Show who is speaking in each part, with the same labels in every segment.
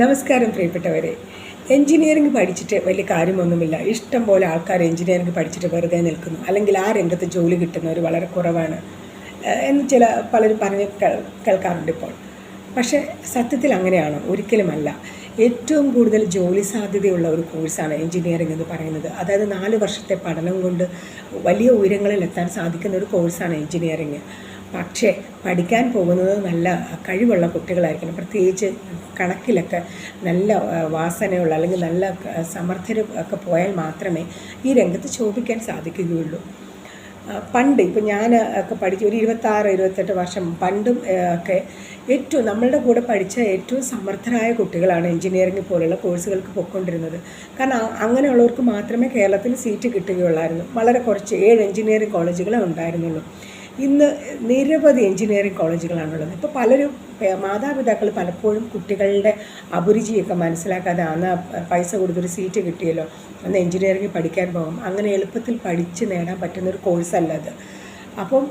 Speaker 1: നമസ്കാരം പ്രിയപ്പെട്ടവരെ. എഞ്ചിനീയറിംഗ് പഠിച്ചിട്ട് വലിയ കാര്യമൊന്നുമില്ല. ഇഷ്ടം പോലെ ആൾക്കാർ എഞ്ചിനീയറിംഗ് പഠിച്ചിട്ട് വെറുതെ നിൽക്കുന്നു. അല്ലെങ്കിൽ ആ രംഗത്ത് ജോലി കിട്ടുന്നവർ വളരെ കുറവാണ്. എന്ന് ചില പലരും പറഞ്ഞ് കേൾക്കാറുണ്ട് ഇപ്പോൾ. പക്ഷേ സത്യത്തിൽ അങ്ങനെയാണോ. ഒരിക്കലുമല്ല. ഏറ്റവും കൂടുതൽ ജോലി സാധ്യതയുള്ള ഒരു കോഴ്സാണ് എഞ്ചിനീയറിംഗ് എന്ന് പറയുന്നത്. അതായത് നാല് വർഷത്തെ പഠനം കൊണ്ട് വലിയ ഉയരങ്ങളിൽ എത്താൻ സാധിക്കുന്ന ഒരു കോഴ്സാണ് എൻജിനീയറിംഗ് പക്ഷേ പഠിക്കാൻ പോകുന്നത് നല്ല കഴിവുള്ള കുട്ടികളായിരിക്കണം. പ്രത്യേകിച്ച് കണക്കിലൊക്കെ നല്ല വാസനയുള്ള അല്ലെങ്കിൽ നല്ല സമർത്ഥർ ഒക്കെ പോയാൽ മാത്രമേ ഈ രംഗത്ത് ശോഭിക്കാൻ സാധിക്കുകയുള്ളൂ. പണ്ട് ഇപ്പം ഞാൻ ഒക്കെ പഠിച്ച ഒരു ഇരുപത്താറ് ഇരുപത്തെട്ട് വർഷം പണ്ടും ഒക്കെ ഏറ്റവും നമ്മളുടെ കൂടെ പഠിച്ച ഏറ്റവും സമർത്ഥരായ കുട്ടികളാണ് എഞ്ചിനീയറിംഗ് പോലുള്ള കോഴ്സുകൾക്ക് പൊയ്ക്കൊണ്ടിരുന്നത്. കാരണം അങ്ങനെയുള്ളവർക്ക് മാത്രമേ കേരളത്തിൽ സീറ്റ് കിട്ടുകയുള്ളായിരുന്നു. വളരെ കുറച്ച് ഏഴ് എഞ്ചിനീയറിംഗ് കോളേജുകളെ ഉണ്ടായിരുന്നുള്ളൂ. ഇന്ന് നിരവധി എഞ്ചിനീയറിംഗ് കോളേജുകളാണുള്ളത്. ഇപ്പോൾ പലരും മാതാപിതാക്കൾ പലപ്പോഴും കുട്ടികളുടെ അഭിരുചിയൊക്കെ മനസ്സിലാക്കാതെ അന്ന് പൈസ കൊടുത്തൊരു സീറ്റ് കിട്ടിയല്ലോ അന്ന് എഞ്ചിനീയറിംഗ് പഠിക്കാൻ പോകും. അങ്ങനെ എളുപ്പത്തിൽ പഠിച്ച് നേടാൻ പറ്റുന്നൊരു കോഴ്സല്ല അത്. അപ്പം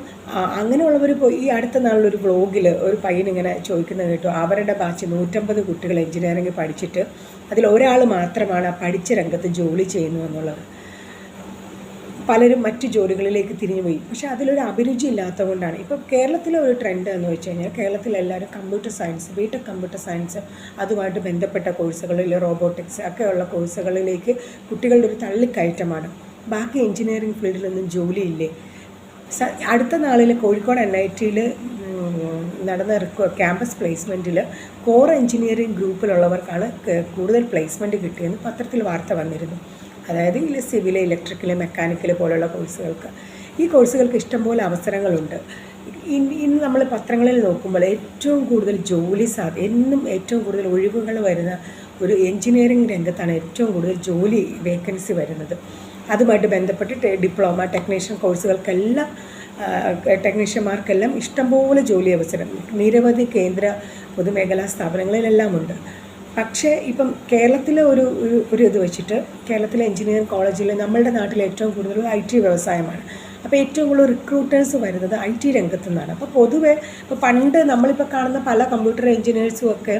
Speaker 1: അങ്ങനെയുള്ളവർ ഇപ്പോൾ ഈ അടുത്ത നാളിലൊരു വ്ളോഗിൽ ഒരു പയ്യൻ ഇങ്ങനെ ചോദിക്കുന്നത് കേട്ടു അവരുടെ ബാച്ച് നൂറ്റമ്പത് കുട്ടികൾ എഞ്ചിനീയറിംഗ് പഠിച്ചിട്ട് അതിൽ ഒരാൾ മാത്രമാണ് പഠിച്ച രംഗത്ത് ജോലി ചെയ്യുന്നു എന്നുള്ളത്. പലരും മറ്റു ജോലികളിലേക്ക് തിരിഞ്ഞു പോയി. പക്ഷേ അതിലൊരു അഭിരുചി ഇല്ലാത്തതുകൊണ്ടാണ്. ഇപ്പോൾ കേരളത്തിലെ ഒരു ട്രെൻഡ് എന്ന് വെച്ച് കഴിഞ്ഞാൽ കേരളത്തിൽ എല്ലാവരും computer science BTech computer science അതുമായിട്ട് ബന്ധപ്പെട്ട കോഴ്സുകളിൽ റോബോട്ടിക്സ് ഒക്കെയുള്ള കോഴ്സുകളിലേക്ക് കുട്ടികളുടെ ഒരു തള്ളിക്കയറ്റമാണ്. ബാക്കി എഞ്ചിനീയറിംഗ് ഫീൽഡിലൊന്നും ജോലിയില്ലേ? അടുത്ത നാളിൽ കോഴിക്കോട് എൻ ഐ ടിയിൽ നടന്ന ക്യാമ്പസ് പ്ലേസ്മെന്റിൽ കോർ എഞ്ചിനീയറിംഗ് ഗ്രൂപ്പിലുള്ളവർക്കാണ് കൂടുതൽ പ്ലേസ്മെന്റ് കിട്ടിയെന്ന് പത്രത്തിൽ വാർത്ത വന്നിരുന്നു. അതായത് ഇതിൽ സിവിൽ ഇലക്ട്രിക്കൽ മെക്കാനിക്കൽ പോലുള്ള കോഴ്സുകൾക്ക്. ഈ കോഴ്സുകൾക്ക് ഇഷ്ടംപോലെ അവസരങ്ങളുണ്ട്. ഇന്ന് നമ്മൾ പത്രങ്ങളിൽ നോക്കുമ്പോൾ ഏറ്റവും കൂടുതൽ ജോലി സാധ്യത എന്നും ഏറ്റവും കൂടുതൽ ഒഴിവുകൾ വരുന്ന ഒരു എഞ്ചിനീയറിംഗ് രംഗത്താണ് ഏറ്റവും കൂടുതൽ ജോലി വേക്കൻസി വരുന്നത്. അതുമായിട്ട് ബന്ധപ്പെട്ട് ഡിപ്ലോമ ടെക്നീഷ്യൻ കോഴ്സുകൾക്കെല്ലാം ടെക്നീഷ്യന്മാർക്കെല്ലാം ഇഷ്ടംപോലെ ജോലി അവസരം നിരവധി കേന്ദ്ര പൊതുമേഖലാ സ്ഥാപനങ്ങളിലെല്ലാം ഉണ്ട് പക്ഷേ ഇപ്പം കേരളത്തിലെ ഒരു ഒരു ഇത് വെച്ചിട്ട് കേരളത്തിലെ എഞ്ചിനീയറിംഗ് കോളേജിൽ നമ്മളുടെ നാട്ടിൽ ഏറ്റവും കൂടുതൽ ഐ ടി വ്യവസായമാണ്. അപ്പോൾ ഏറ്റവും കൂടുതൽ റിക്രൂട്ടേഴ്സ് വരുന്നത് ഐ ടി രംഗത്തു നിന്നാണ്. അപ്പോൾ പൊതുവേ ഇപ്പോൾ പണ്ട് നമ്മളിപ്പോൾ കാണുന്ന പല കമ്പ്യൂട്ടർ എഞ്ചിനീയേഴ്സും ഒക്കെ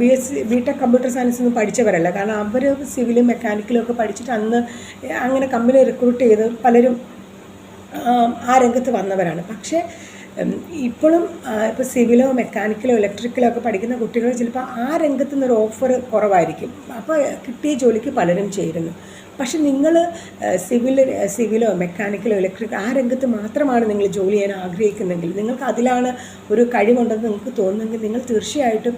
Speaker 1: B S B tech computer science ഒന്നും പഠിച്ചവരല്ല. കാരണം അവർ സിവിലും മെക്കാനിക്കലും ഒക്കെ പഠിച്ചിട്ട് അന്ന് അങ്ങനെ കമ്പനി റിക്രൂട്ട് ചെയ്ത് പലരും ആ രംഗത്ത് വന്നവരാണ്. പക്ഷേ ഇപ്പോഴും ഇപ്പോൾ സിവിലോ മെക്കാനിക്കലോ ഇലക്ട്രിക്കലോ ഒക്കെ പഠിക്കുന്ന കുട്ടികൾ ചിലപ്പോൾ ആ രംഗത്തു നിന്നൊരു ഓഫർ കുറവായിരിക്കും. അപ്പോൾ കിട്ടിയ ജോലിക്ക് പലരും ചേരുന്നു. പക്ഷെ നിങ്ങൾ സിവിൽ സിവിലോ മെക്കാനിക്കലോ ഇലക്ട്രിക്കലോ ആ രംഗത്ത് മാത്രമാണ് നിങ്ങൾ ജോലി ചെയ്യാൻ ആഗ്രഹിക്കുന്നെങ്കിൽ നിങ്ങൾക്ക് അതിലാണ് ഒരു കഴിവുണ്ടെന്ന് നിങ്ങൾക്ക് തോന്നുന്നെങ്കിൽ നിങ്ങൾ തീർച്ചയായിട്ടും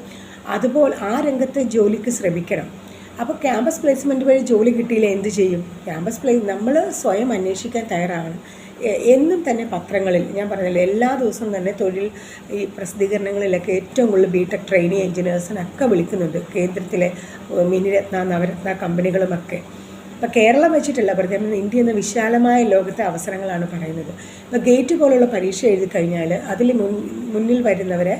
Speaker 1: അതുപോലെ ആ രംഗത്തെ ജോലിക്ക് ശ്രമിക്കണം. അപ്പോൾ ക്യാമ്പസ് പ്ലേസ്മെന്റ് വഴി ജോലി കിട്ടിയില്ല എന്ത് ചെയ്യും? ക്യാമ്പസ് പ്ലേ നമ്മൾ സ്വയം അന്വേഷിക്കാൻ തയ്യാറാണ് എന്നും തന്നെ പത്രങ്ങളിൽ ഞാൻ പറഞ്ഞില്ല എല്ലാ ദിവസവും തന്നെ തൊഴിൽ ഈ പ്രസിദ്ധീകരണങ്ങളിലൊക്കെ ഏറ്റവും കൂടുതൽ ബി ടെക് ട്രെയിനിങ് എഞ്ചിനീയേഴ്സിനൊക്കെ വിളിക്കുന്നുണ്ട്. കേന്ദ്രത്തിലെ മിനി മിനിരത്ന നവരത്ന കമ്പനികളുമൊക്കെ. ഇപ്പോൾ കേരളം വെച്ചിട്ടല്ല പ്രത്യേകം ഇന്ത്യ എന്ന വിശാലമായ ലോകത്തെ അവസരങ്ങളാണ് പറയുന്നത്. ഇപ്പോൾ ഗേറ്റ് പോലുള്ള പരീക്ഷ എഴുതി കഴിഞ്ഞാൽ അതിൽ മുന്നിൽ വരുന്നവരെ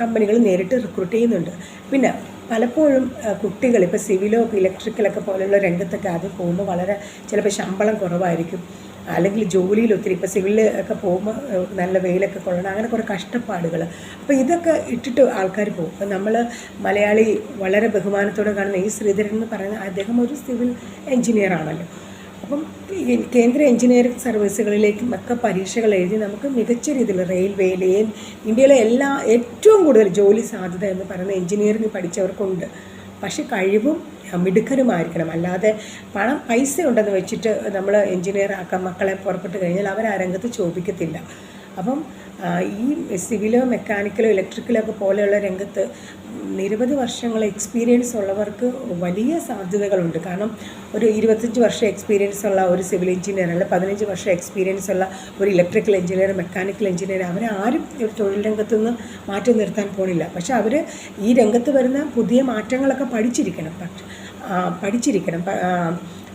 Speaker 1: കമ്പനികൾ നേരിട്ട് റിക്രൂട്ട് ചെയ്യുന്നുണ്ട്. പിന്നെ പലപ്പോഴും കുട്ടികൾ ഇപ്പോൾ സിവിലോ ഇലക്ട്രിക്കലൊക്കെ പോലുള്ള രംഗത്തൊക്കെ ആദ്യം പോകുമ്പോൾ വളരെ ചിലപ്പോൾ ശമ്പളം കുറവായിരിക്കും. അല്ലെങ്കിൽ ജോലിയിൽ ഒത്തിരി ഇപ്പോൾ സിവിലിൽ ഒക്കെ പോകുമ്പോൾ നല്ല വെയിലൊക്കെ കൊള്ളണം അങ്ങനെ കുറേ കഷ്ടപ്പാടുകൾ. അപ്പോൾ ഇതൊക്കെ ഇട്ടിട്ട് ആൾക്കാർ പോകും. അപ്പോൾ നമ്മൾ മലയാളി വളരെ ബഹുമാനത്തോടെ കാണുന്ന ഈ ശ്രീധരൻ എന്ന് പറയുന്ന അദ്ദേഹം ഒരു സിവിൽ എഞ്ചിനീയർ ആണല്ലോ. അപ്പം കേന്ദ്ര എഞ്ചിനീയറിംഗ് സർവീസുകളിലേക്കും ഒക്കെ പരീക്ഷകൾ എഴുതി നമുക്ക് മികച്ച രീതിയിൽ റെയിൽവേയിൽ ഇന്ത്യയിലെ എല്ലാ ഏറ്റവും കൂടുതൽ ജോലി സാധ്യത എന്ന് പറയുന്ന എഞ്ചിനീയറിംഗ് പഠിച്ചവർക്കുണ്ട്. പക്ഷെ കഴിവും മിടുക്കനുമായിരിക്കണം. അല്ലാതെ പണം പൈസ ഉണ്ടെന്ന് വെച്ചിട്ട് നമ്മൾ എഞ്ചിനീയർ ആക്കാൻ മക്കളെ പുറപ്പെട്ട് കഴിഞ്ഞാൽ അവർ ആ രംഗത്ത് ചോദിക്കത്തില്ല. അപ്പം ഈ സിവിലോ മെക്കാനിക്കലോ ഇലക്ട്രിക്കലോ ഒക്കെ പോലെയുള്ള രംഗത്ത് നിരവധി വർഷങ്ങൾ എക്സ്പീരിയൻസ് ഉള്ളവർക്ക് വലിയ സാധ്യതകളുണ്ട്. കാരണം ഒരു ഇരുപത്തഞ്ച് വർഷം എക്സ്പീരിയൻസ് ഉള്ള ഒരു സിവിൽ എഞ്ചിനീയർ അല്ല പതിനഞ്ച് വർഷം എക്സ്പീരിയൻസ് ഉള്ള ഒരു ഇലക്ട്രിക്കൽ എഞ്ചിനീയർ മെക്കാനിക്കൽ എഞ്ചിനീയർ അവരെ ആരും ഒരു തൊഴിൽ രംഗത്തു നിന്ന് മാറ്റി നിർത്താൻ പോണില്ല. പക്ഷെ അവർ ഈ രംഗത്ത് വരുന്ന പുതിയ മാറ്റങ്ങളൊക്കെ പഠിച്ചിരിക്കണം. പഠിച്ചിരിക്കണം.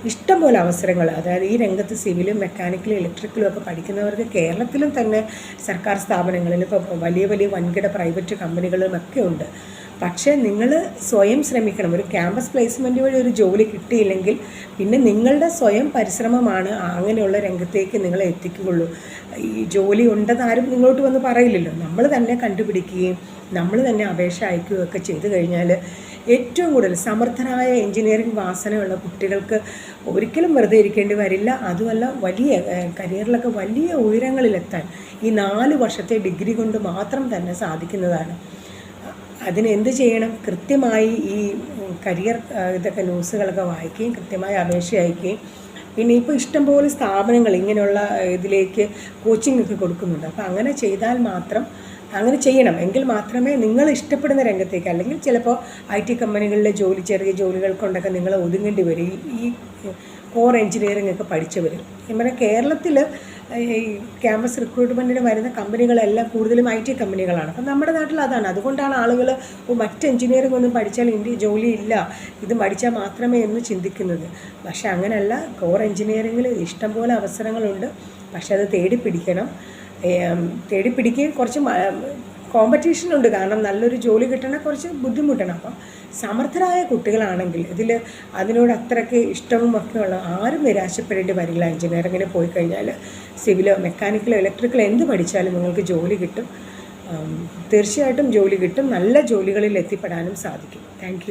Speaker 1: ഇഷ്ടംപോലെ അവസരങ്ങൾ. അതായത് ഈ രംഗത്ത് സിവിലും മെക്കാനിക്കലും ഇലക്ട്രിക്കലും ഒക്കെ പഠിക്കുന്നവർക്ക് കേരളത്തിലും തന്നെ സർക്കാർ സ്ഥാപനങ്ങളിൽ ഇപ്പോൾ വലിയ വലിയ വൻകിട പ്രൈവറ്റ് കമ്പനികളും ഒക്കെ ഉണ്ട്. പക്ഷേ നിങ്ങൾ സ്വയം ശ്രമിക്കണം. ഒരു ക്യാമ്പസ് പ്ലേസ്മെന്റ് വഴി ഒരു ജോലി കിട്ടിയില്ലെങ്കിൽ പിന്നെ നിങ്ങളുടെ സ്വയം പരിശ്രമമാണ് അങ്ങനെയുള്ള രംഗത്തേക്ക് നിങ്ങളെ എത്തിക്കുകയുള്ളൂ. ഈ ജോലി ഉണ്ടെന്ന് ആരും നിങ്ങളോട്ട് വന്ന് പറയില്ലല്ലോ. നമ്മൾ തന്നെ കണ്ടുപിടിക്കുകയും നമ്മൾ തന്നെ അപേക്ഷ അയക്കുകയൊക്കെ ചെയ്തു കഴിഞ്ഞാൽ ഏറ്റവും കൂടുതൽ സമർത്ഥരായ എഞ്ചിനീയറിംഗ് വാസനയുള്ള കുട്ടികൾക്ക് ഒരിക്കലും വെറുതെ ഇരിക്കേണ്ടി വരില്ല. അതുമല്ല വലിയ കരിയറിലൊക്കെ വലിയ ഉയരങ്ങളിലെത്താൻ ഈ നാല് വർഷത്തെ ഡിഗ്രി കൊണ്ട് മാത്രം തന്നെ സാധിക്കുന്നതാണ്. അതിന് എന്ത് ചെയ്യണം? കൃത്യമായി ഈ കരിയർ ഇതൊക്കെ ന്യൂസുകളൊക്കെ വായിക്കുകയും കൃത്യമായി അപേക്ഷ അയക്കുകയും പിന്നെ ഇപ്പോൾ ഇഷ്ടംപോലെ സ്ഥാപനങ്ങൾ ഇങ്ങനെയുള്ള ഇതിലേക്ക് കോച്ചിങ് ഒക്കെ കൊടുക്കുന്നുണ്ട്. അപ്പോൾ അങ്ങനെ ചെയ്താൽ മാത്രം അങ്ങനെ ചെയ്യണം. എങ്കിൽ മാത്രമേ നിങ്ങൾ ഇഷ്ടപ്പെടുന്ന രംഗത്തേക്ക് അല്ലെങ്കിൽ ചിലപ്പോൾ ഐ ടി കമ്പനികളിലെ ജോലി ചെറിയ ജോലികൾ കൊണ്ടൊക്കെ നിങ്ങൾ ഒതുങ്ങേണ്ടി വരും. ഈ കോർ എഞ്ചിനീയറിംഗ് ഒക്കെ പഠിച്ചവർ നമ്മുടെ കേരളത്തിൽ ഈ ക്യാമ്പസ് റിക്രൂട്ട്മെന്റിന് വരുന്ന കമ്പനികളെല്ലാം കൂടുതലും ഐ ടി കമ്പനികളാണ്. അപ്പം നമ്മുടെ നാട്ടിൽ അതാണ്. അതുകൊണ്ടാണ് ആളുകൾ മറ്റ് എഞ്ചിനീയറിംഗ് ഒന്നും പഠിച്ചാൽ ഇന്ത്യ ജോലി ഇല്ല. ഇത് പഠിച്ചാൽ മാത്രമേ എന്ന് ചിന്തിക്കുന്നത്. പക്ഷേ അങ്ങനെയല്ല കോർ എഞ്ചിനീയറിങ്ങിൽ ഇഷ്ടംപോലെ അവസരങ്ങളുണ്ട്. പക്ഷേ അത് തേടി പിടിക്കണം. തേടി പിടിക്കുകയും കുറച്ച് കോമ്പറ്റീഷൻ ഉണ്ട്. കാരണം നല്ലൊരു ജോലി കിട്ടണ കുറച്ച് ബുദ്ധിമുട്ടാണ്. അപ്പം സമർത്ഥരായ കുട്ടികളാണെങ്കിൽ ഇതിൽ അതിനോട് അത്രയ്ക്ക് ഇഷ്ടവും ഒക്കെ ഉള്ള ആരും നിരാശപ്പെടേണ്ടി വരില്ല. എഞ്ചിനീയറിങ്ങിന് പോയി കഴിഞ്ഞാൽ സിവിലോ മെക്കാനിക്കലോ ഇലക്ട്രിക്കലോ എന്ത് പഠിച്ചാലും നിങ്ങൾക്ക് ജോലി കിട്ടും. തീർച്ചയായിട്ടും ജോലി കിട്ടും. നല്ല ജോലികളിൽ എത്തിപ്പെടാനും സാധിക്കും. താങ്ക്